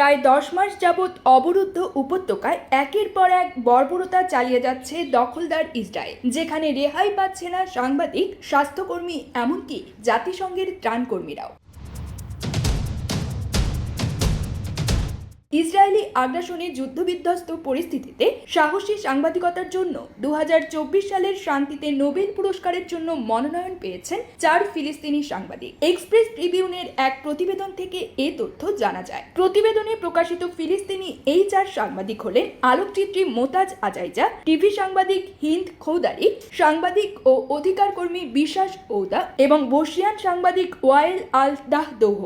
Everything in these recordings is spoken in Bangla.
প্রায় দশ মাস যাবৎ অবরুদ্ধ উপত্যকায় একের পর এক বর্বরতা চালিয়ে যাচ্ছে দখলদার ইসরায়েল, যেখানে রেহাই পাচ্ছে না সাংবাদিক, স্বাস্থ্যকর্মী, এমনকি জাতিসংঘের ত্রাণকর্মীরাও। ইসরায়েলি আগ্রাসনে যুদ্ধবিধ্বস্ত পরিস্থিতিতে সাহসী সাংবাদিকতার জন্য দু হাজার চব্বিশ সালের শান্তিতে নোবেল পুরস্কারের জন্য মনোনয়ন পেয়েছেন চার ফিলিস্তিনি সাংবাদিক। এক্সপ্রেস ট্রিবিউনের এক প্রতিবেদন থেকে এ তথ্য জানা যায়। প্রতিবেদনে প্রকাশিত ফিলিস্তিনি এই চার সাংবাদিক হলেন আলোকচিত্রী মোতাজ আজাইজা, টিভি সাংবাদিক হিন্দ খৌদারি, সাংবাদিক ও অধিকার কর্মী বিশ্বাস ঔদা এবং বর্ষিয়ান সাংবাদিক ওয়াইল আল দাহ দৌহ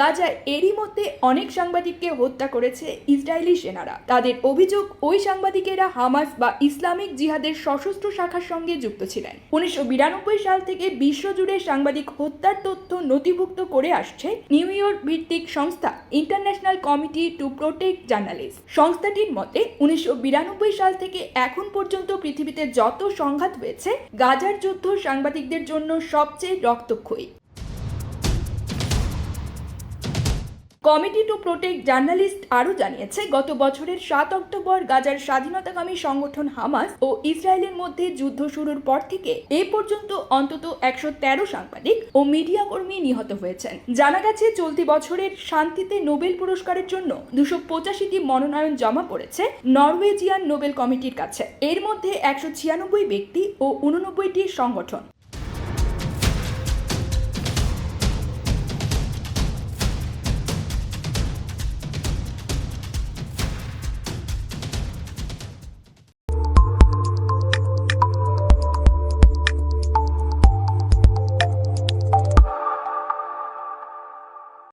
গাজায় এরই মধ্যে অনেক সাংবাদিককে হত্যা করেছে ইসরায়েলি সেনারা। তাদের অভিযোগ, ওই সাংবাদিকেরা হামাস বা ইসলামিক জিহাদের সশস্ত্র শাখার সঙ্গে যুক্ত ছিলেন। উনিশশো বিরানব্বই সাল থেকে বিশ্বজুড়ে সাংবাদিক হত্যার তথ্য নথিভুক্ত করে আসছে নিউ ইয়র্ক ভিত্তিক সংস্থা international committee to protect journalist. সংস্থাটির মতে, উনিশশো বিরানব্বই সাল থেকে এখন পর্যন্ত পৃথিবীতে যত সংঘাত হয়েছে, গাজার যুদ্ধ সাংবাদিকদের জন্য সবচেয়ে রক্তক্ষয়ী। কমিটি টু প্রোটেক্ট জার্নালিস্ট আরও জানিয়েছে, গত বছরের সাত অক্টোবর গাজার স্বাধীনতাকামী সংগঠন হামাস ও ইসরায়েলের মধ্যে যুদ্ধ শুরুর পর থেকে এ পর্যন্ত অন্তত একশো তেরো সাংবাদিক ও মিডিয়া কর্মী নিহত হয়েছেন। জানা গেছে, চলতি বছরের শান্তিতে নোবেল পুরস্কারের জন্য দুশো পঁচাশিটি মনোনয়ন জমা পড়েছে নরওয়েজিয়ান নোবেল কমিটির কাছে। এর মধ্যে একশো ছিয়ানব্বই ব্যক্তি ও উননব্বইটি সংগঠন।